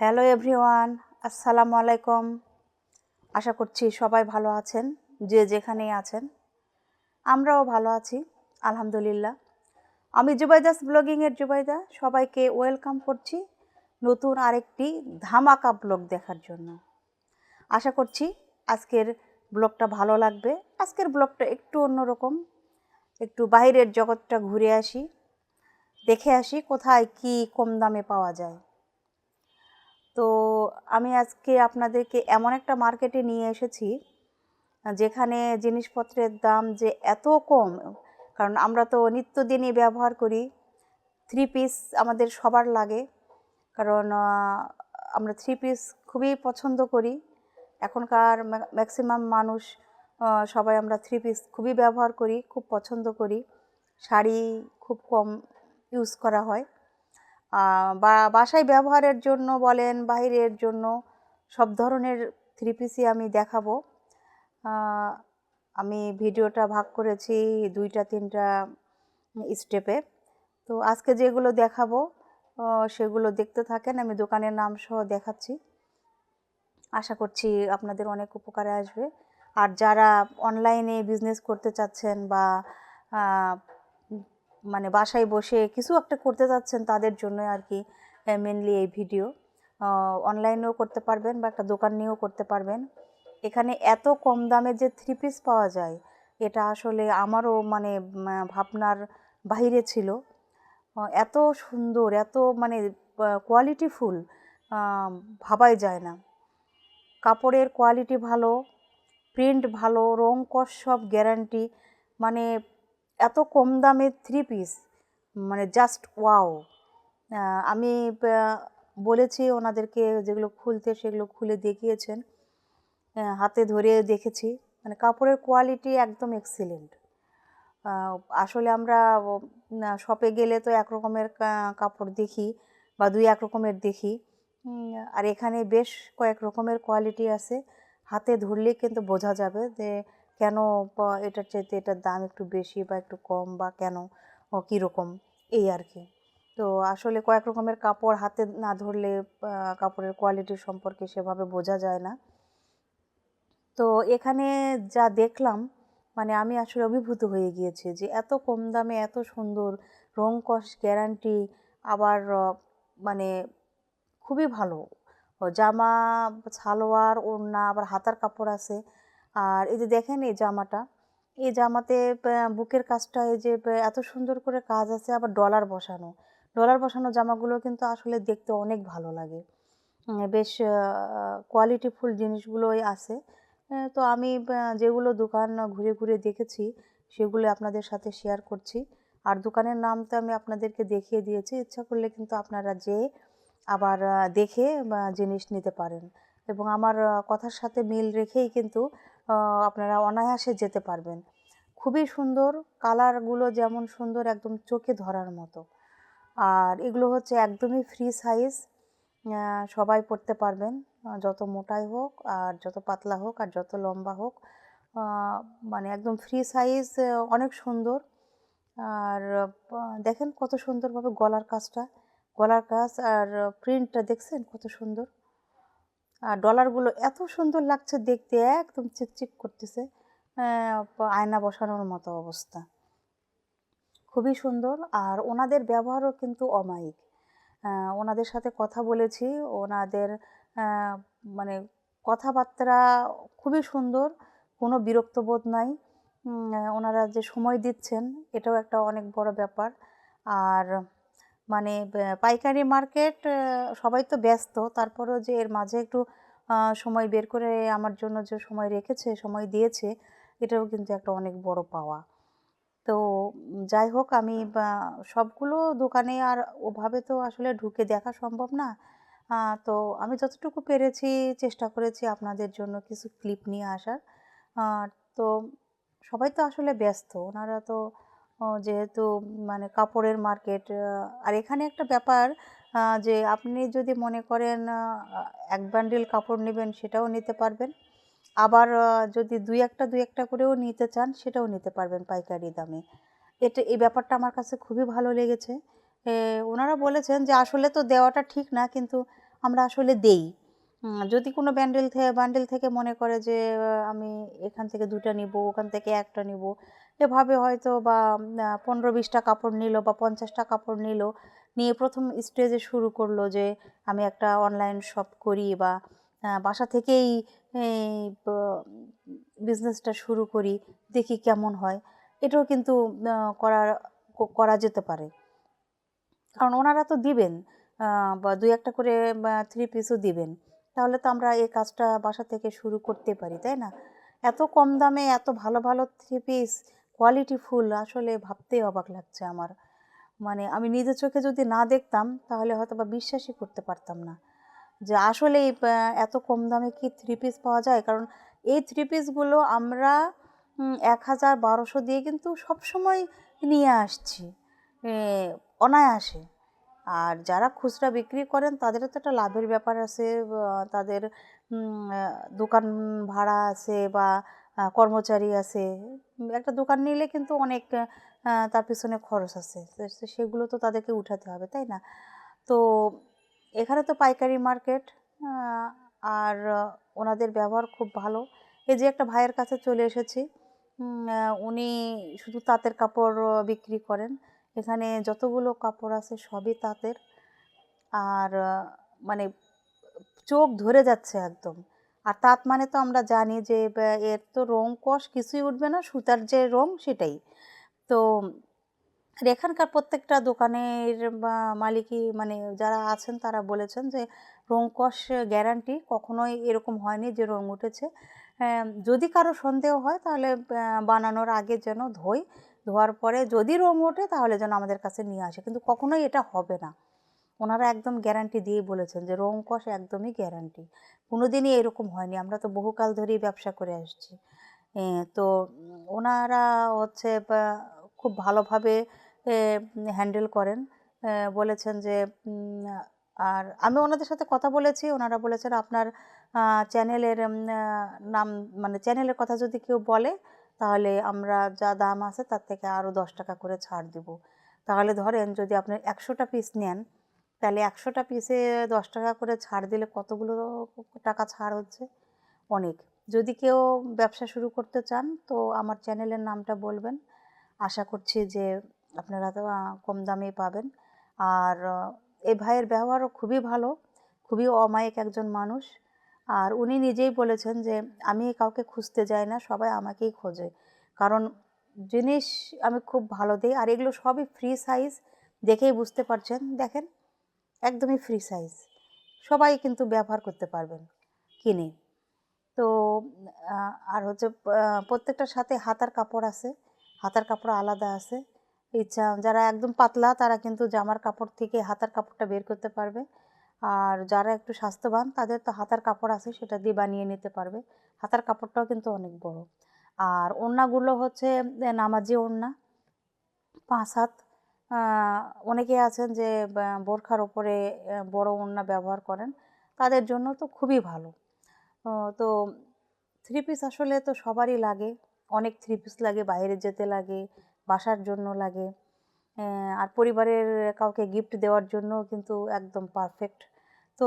Hello everyone, আসসালামু আলাইকুম। আশা করছি সবাই ভালো আছেন, যে যেখানেই আছেন। আমরাও ভালো আছি, আলহামদুলিল্লাহ। আমি জুবাইদাস ব্লগিংয়ের জুবাইদা, সবাইকে ওয়েলকাম করছি নতুন আরেকটি ধামাকা ব্লগ দেখার জন্য। আশা করছি আজকের ব্লগটা ভালো লাগবে। আজকের ব্লগটা একটু অন্যরকম, একটু বাইরের জগৎটা ঘুরে আসি, দেখে আসি কোথায় কি কম দামে পাওয়া যায়। তো আমি আজকে আপনাদেরকে এমন একটা মার্কেটে নিয়ে এসেছি, যেখানে জিনিসপত্রের দাম যে এত কম, কারণ আমরা তো নিত্যদিনই ব্যবহার করি থ্রি পিস আমাদের সবার লাগে, কারণ আমরা থ্রি পিস খুবই পছন্দ করি। এখনকার ম্যাক্সিমাম মানুষ সবাই আমরা থ্রি পিস খুবই ব্যবহার করি, খুব পছন্দ করি। শাড়ি খুব কম ইউজ করা হয়। বা বাসায় ব্যবহারের জন্য বলেন বাইরের জন্য সব ধরনের থ্রি পিসই আমি দেখাবো। আমি ভিডিওটা ভাগ করেছি দুইটা, তিনটা স্টেপে। তো আজকে যেগুলো দেখাবো সেগুলো দেখতে থাকেন, আমি দোকানের নাম সহ দেখাচ্ছি। আশা করছি আপনাদের অনেক উপকারে আসবে। আর যারা অনলাইনে বিজনেস করতে চাচ্ছেন বা মানে বাসায় বসে কিছু একটা করতে চাচ্ছেন তাদের জন্য আর কি মেনলি এই ভিডিও অনলাইনেও করতে পারবেন বা একটা দোকান নিয়েও করতে পারবেন। এখানে এত কম দামে যে থ্রি পিস পাওয়া যায়, এটা আসলে আমারও মানে ভাবনার বাইরে ছিল। এত সুন্দর, এত মানে কোয়ালিটিফুল ভাবাই যায় না। কাপড়ের কোয়ালিটি ভালো প্রিন্ট ভালো, রং কস সব গ্যারান্টি মানে এত কম দামে থ্রি পিস মানে জাস্ট ওয়াও আমি বলেছি ওনাদেরকে যেগুলো খুলতে, সেগুলো খুলে দেখিয়েছেন। হাতে ধরে দেখেছি। মানে কাপড়ের কোয়ালিটি একদম এক্সিলেন্ট আসলে আমরা শপে গেলে তো এক রকমের কাপড় দেখি বা দুই এক রকমের দেখি। আর এখানে বেশ কয়েক রকমের কোয়ালিটি আছে। হাতে ধরলে কিন্তু বোঝা যাবে যে কেন এটার চাইতে এটার দাম একটু বেশি বা একটু কম বা কেন? কীরকম? এই আর কি তো আসলে কয়েক রকমের কাপড় হাতে না ধরলে কাপড়ের কোয়ালিটি সম্পর্কে সেভাবে বোঝা যায় না। তো এখানে যা দেখলাম মানে আমি আসলে অভিভূত হয়ে গিয়েছি যে এত কম দামে এত সুন্দর, রং কস গ্যারান্টি আবার মানে খুবই ভালো। জামা, সালোয়ার, ওড়না, আবার হাতার কাপড় আছে। আর এই যে দেখেন এই জামাটা, এই জামাতে বুকের কাজটা এই যে এত সুন্দর করে কাজ আছে, আবার ডলার বসানো। ডলার বসানো জামাগুলো কিন্তু আসলে দেখতে অনেক ভালো লাগে। বেশ কোয়ালিটিফুল জিনিসগুলোই আছে। তো আমি যেগুলো দোকান ঘুরে ঘুরে দেখেছি, সেগুলো আপনাদের সাথে শেয়ার করছি। আর দোকানের নাম তো আমি আপনাদেরকে দেখিয়ে দিয়েছি, ইচ্ছা করলে কিন্তু আপনারা যেয়ে আবার দেখে জিনিস নিতে পারেন। এবং আমার কথার সাথে মিল রেখেই কিন্তু আপনারা অনায়াসে যেতে পারবেন। খুবই সুন্দর কালারগুলো যেমন সুন্দর, একদম চোখে ধরার মতো। আর এগুলো হচ্ছে একদমই ফ্রি সাইজ সবাই পড়তে পারবেন, যত মোটাই হোক, আর যত পাতলা হোক, আর যত লম্বা হোক মানে একদম ফ্রি সাইজ অনেক সুন্দর। আর দেখেন কত সুন্দরভাবে গলার কাজটা, গলার কাজ আর প্রিন্টটা দেখছেন কত সুন্দর? আর ডলারগুলো এত সুন্দর লাগছে দেখতে, একদম চিকচিক করতেছে। আয়না বসানোর মতো অবস্থা। খুবই সুন্দর আর ওনাদের ব্যবহারও কিন্তু অমায়িক। ওনাদের সাথে কথা বলেছি, ওনাদের মানে কথাবার্তা খুবই সুন্দর, কোনো বিরক্তবোধ নাই। ওনারা যে সময় দিচ্ছেন, এটাও একটা অনেক বড় ব্যাপার। আর মানে পাইকারি মার্কেট সবাই তো ব্যস্ত, তারপরেও যে এর মাঝে একটু সময় বের করে আমার জন্য যে সময় রেখেছে, সময় দিয়েছে, এটাও কিন্তু একটা অনেক বড় পাওয়া। তো যাই হোক, আমি সবগুলো দোকানে আর ওভাবে তো আসলে ঢুকে দেখা সম্ভব না। তো আমি যতটুকু পেরেছি, চেষ্টা করেছি আপনাদের জন্য কিছু ক্লিপ নিয়ে আসার। তো সবাই তো আসলে ব্যস্ত, ওনারা তো যেহেতু মানে কাপড়ের মার্কেট আর এখানে একটা ব্যাপার যে আপনি যদি মনে করেন এক বান্ডিল কাপড় নেবেন সেটাও নিতে পারবেন। আবার যদি দুই একটা দুই একটা করেও নিতে চান সেটাও নিতে পারবেন পাইকারি দামে। এটা, এই ব্যাপারটা আমার কাছে খুবই ভালো লেগেছে। ওনারা বলেছেন যে আসলে তো দেওয়াটা ঠিক না, কিন্তু আমরা আসলে দেই। যদি কোনো ব্যান্ডেল থেকে বান্ডেল থেকে মনে করে যে আমি এখান থেকে দুটা নিব, ওখান থেকে একটা নিব, এভাবে হয়তো বা পনেরো, বিশটা কাপড় নিল বা পঞ্চাশটা কাপড় নিল নিয়ে প্রথম স্টেজে শুরু করল যে আমি একটা অনলাইন শপ করি বা বাসা থেকেই বিজনেসটা শুরু করি, দেখি কেমন হয়। এটাও কিন্তু করা করা যেতে পারে। কারণ ওনারা তো দিবেন বা দুই একটা করে থ্রি পিসও দিবেন। তাহলে তো আমরা এই কাজটা বাসা থেকে শুরু করতে পারি, তাই না? এত কম দামে, এত ভালো ভালো থ্রি পিস কোয়ালিটি ফুল আসলে ভাবতেই অবাক লাগছে আমার। মানে আমি নিজের চোখে যদি না দেখতাম, তাহলে হয়তো বা বিশ্বাসই করতে পারতাম না। যে আসলে এত কম দামে কি থ্রি পিস পাওয়া যায়? কারণ এই থ্রি পিসগুলো আমরা এক হাজার বারোশো দিয়ে কিন্তু সবসময় নিয়ে আসছি। অনায়াসে। আর যারা খুচরা বিক্রি করেন, তাদেরও তো একটা লাভের ব্যাপার আছে তাদের দোকান ভাড়া আছে বা কর্মচারী আছে। একটা দোকান নিলে কিন্তু অনেক তার পিছনে খরচ আছে। সেগুলো তো তাদেরকে উঠাতে হবে, তাই না? তো এখানে তো পাইকারি মার্কেট আর ওনাদের ব্যবহার খুব ভালো। এই যে একটা ভাইয়ের কাছে চলে এসেছি উনি শুধু তাঁতের কাপড় বিক্রি করেন। এখানে যতগুলো কাপড় আছে সবই তাঁতের। আর মানে চোখ ধরে যাচ্ছে একদম। আর তাঁত মানে তো আমরা জানি যে এর তো রং কষ কিছুই উঠবে না, সুতার যে রং সেটাই। তো এখানকার প্রত্যেকটা দোকানের মালিকই মানে যারা আছেন তারা বলেছেন যে রং কষ গ্যারান্টি কখনোই এরকম হয়নি যে রং উঠেছে। যদি কারও সন্দেহ হয় তাহলে বানানোর আগে যেন ধোই, ধোয়ার পরে যদি রং ওঠে তাহলে যেন আমাদের কাছে নিয়ে আসে। কিন্তু কখনোই এটা হবে না। ওনারা একদম গ্যারান্টি দিয়ে বলেছেন যে রং কষ একদমই গ্যারান্টি। কোনোদিনই এরকম হয়নি। আমরা তো বহুকাল ধরেই ব্যবসা করে আসছি। তো ওনারা হচ্ছে খুব ভালোভাবে হ্যান্ডেল করেন। বলেছেন যে আর আমি ওনাদের সাথে কথা বলেছি, ওনারা বলেছেন আপনার চ্যানেলের নাম মানে চ্যানেলের কথা যদি কেউ বলে, তাহলে আমরা যা দাম আছে তার থেকে আরও দশ টাকা করে ছাড় দিব। তাহলে ধরেন যদি আপনি একশোটা পিস নেন, তাহলে একশোটা পিসে দশ টাকা করে ছাড় দিলে কতগুলো টাকা ছাড় হচ্ছে? অনেক। যদি কেউ ব্যবসা শুরু করতে চান, তো আমার চ্যানেলের নামটা বলবেন। আশা করছি যে আপনারা তো কম দামে পাবেন। আর এই ভাইয়ের ব্যবহারও খুবই ভালো, খুবই অমায়িক একজন মানুষ। আর উনি নিজেই বলেছেন যে, আমি কাউকে খুঁজতে যাই না, সবাই আমাকেই খোঁজে। কারণ জিনিস আমি খুব ভালো দিই, আর এগুলো সবই ফ্রি সাইজ দেখেই বুঝতে পারছেন। দেখেন, একদমই ফ্রি সাইজ সবাই কিন্তু ব্যবহার করতে পারবেন কিনে। তো আর হচ্ছে প্রত্যেকটার সাথে হাতার কাপড় আছে। হাতার কাপড় আলাদা আছে। ইচ্ছা যারা একদম পাতলা, তারা কিন্তু জামার কাপড় থেকে হাতার কাপড়টা বের করতে পারবে। আর যারা একটু স্বাস্থ্যবান, তাদের তো হাতার কাপড় আছে, সেটা দিয়ে বানিয়ে নিতে পারবে। হাতার কাপড়টাও কিন্তু অনেক বড়। আর ওড়নাগুলো হচ্ছে নামাজি ওড়না। পাঁচ হাত অনেকে আছেন যে বোরখার ওপরে বড় ওড়না ব্যবহার করেন। তাদের জন্য তো খুবই ভালো। তো, থ্রি পিস আসলে তো সবারই লাগে। অনেক থ্রি পিস লাগে, বাইরে যেতে লাগে, বাসার জন্য লাগে। আর পরিবারের কাউকে গিফট দেওয়ার জন্য কিন্তু একদম পারফেক্ট তো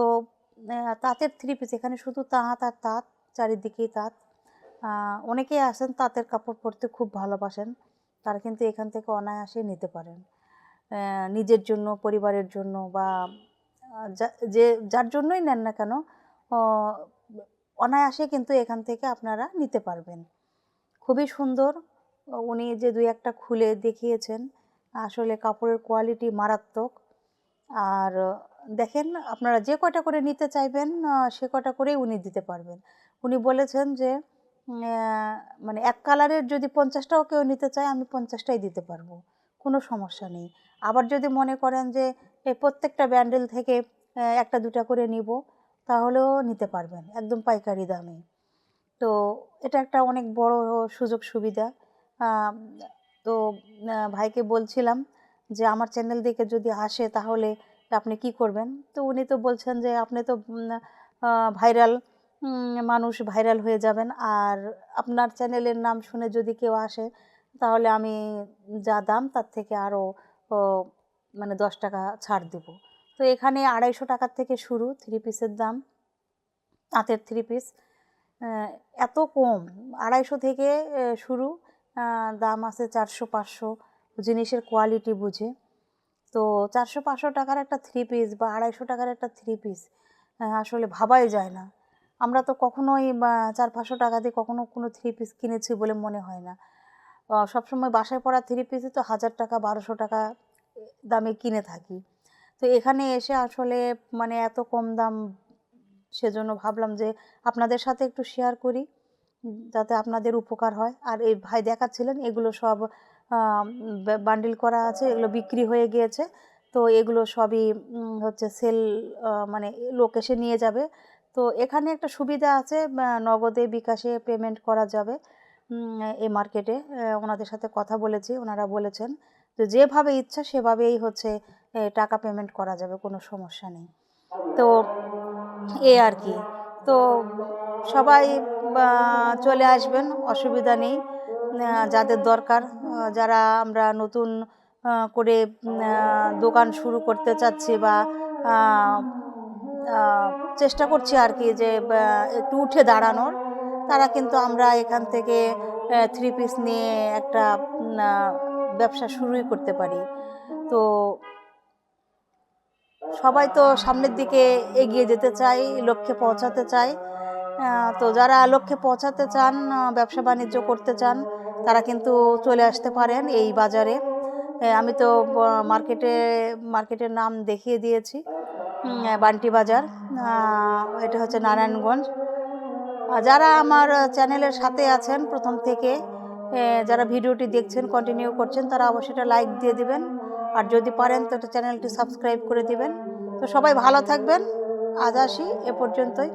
তাঁতের থ্রি পিস এখানে শুধু তাঁত আর তাঁত, চারিদিকেই তাঁত। অনেকেই আছেন তাঁতের কাপড় পরতে, খুব ভালোবাসেন। তারা কিন্তু এখান থেকে অনায়াসে নিতে পারেন। নিজের জন্য, পরিবারের জন্য বা যে যার জন্যই নেন না কেন অনায়াসে কিন্তু এখান থেকে আপনারা নিতে পারবেন। খুবই সুন্দর। উনি যে দুই একটা খুলে দেখিয়েছেন, আসলে কাপড়ের কোয়ালিটি মারাত্মক। আর দেখেন, আপনারা যে কটা করে নিতে চাইবেন সে কটা করেই উনি দিতে পারবেন। উনি বলেছেন যে মানে এক কালারের যদি পঞ্চাশটাও কেউ নিতে চায়, আমি পঞ্চাশটাই দিতে পারব। কোনো সমস্যা নেই। আবার যদি মনে করেন যে প্রত্যেকটা ব্যান্ডেল থেকে একটা দুটা করে নিব, তাহলেও নিতে পারবেন। একদম পাইকারি দামে। তো এটা একটা অনেক বড় সুযোগ সুবিধা। তো ভাইকে বলছিলাম যে, আমার চ্যানেল দেখে যদি আসে তাহলে আপনি কি করবেন? তো উনি তো বলছেন যে, আপনি তো ভাইরাল মানুষ, ভাইরাল হয়ে যাবেন। আর আপনার চ্যানেলের নাম শুনে যদি কেউ আসে তাহলে আমি যা দাম তার থেকে আরও মানে দশ টাকা ছাড় দেব। তো এখানে আড়াইশো টাকার থেকে শুরু থ্রি পিসের দাম, তাঁতের থ্রি পিস এত কম, আড়াইশো থেকে শুরু। দাম আছে চারশো পাঁচশো জিনিসের কোয়ালিটি বুঝে। তো চারশো পাঁচশো টাকার একটা থ্রি পিস বা আড়াইশো টাকার একটা থ্রি পিস আসলে ভাবাই যায় না। আমরা তো কখনোই চার পাঁচশো টাকা দিয়ে কখনো কোনো থ্রি পিস কিনেছি বলে মনে হয় না। সবসময় বাসায় পড়া থ্রি পিসই তো হাজার টাকা, বারোশো টাকা দামে কিনে থাকি। তো এখানে এসে আসলে মানে এত কম দাম সেজন্য ভাবলাম যে আপনাদের সাথে একটু শেয়ার করি যাতে আপনাদের উপকার হয়। আর এই ভাই দেখাচ্ছিলেন, এগুলো সব বান্ডিল করা আছে, এগুলো বিক্রি হয়ে গিয়েছে। তো এগুলো সবই হচ্ছে সেল মানে লোক এসে নিয়ে যাবে। তো এখানে একটা সুবিধা আছে নগদে বিকাশে পেমেন্ট করা যাবে এই মার্কেটে ওনাদের সাথে কথা বলেছি, ওনারা বলেছেন যে যেভাবে ইচ্ছা সেভাবেই হচ্ছে টাকা পেমেন্ট করা যাবে, কোনো সমস্যা নেই। তো এ আর কি। তো সবাই চলে আসবেন, অসুবিধা নেই যাদের দরকার যারা আমরা নতুন করে দোকান শুরু করতে চাচ্ছি বা চেষ্টা করছি আর কি যে একটু উঠে দাঁড়ানোর, তারা কিন্তু আমরা এখান থেকে থ্রি পিস নিয়ে একটা ব্যবসা শুরুই করতে পারি। তো সবাই তো সামনের দিকে এগিয়ে যেতে চাই লক্ষ্যে পৌঁছাতে চাই তো যারা লক্ষ্যে পৌঁছাতে চান ব্যবসা বাণিজ্য করতে চান, তারা কিন্তু চলে আসতে পারেন এই বাজারে। আমি তো মার্কেটে, মার্কেটের নাম দেখিয়ে দিয়েছি। বান্টি বাজার। এটা হচ্ছে নারায়ণগঞ্জ। যারা আমার চ্যানেলের সাথে আছেন প্রথম থেকে যারা ভিডিওটি দেখছেন কন্টিনিউ করছেন, তারা অবশ্যই এটা লাইক দিয়ে দিবেন। আর যদি পারেন তো চ্যানেলটি সাবস্ক্রাইব করে দিবেন। তো সবাই ভালো থাকবেন। আজ আসি, এ পর্যন্তই।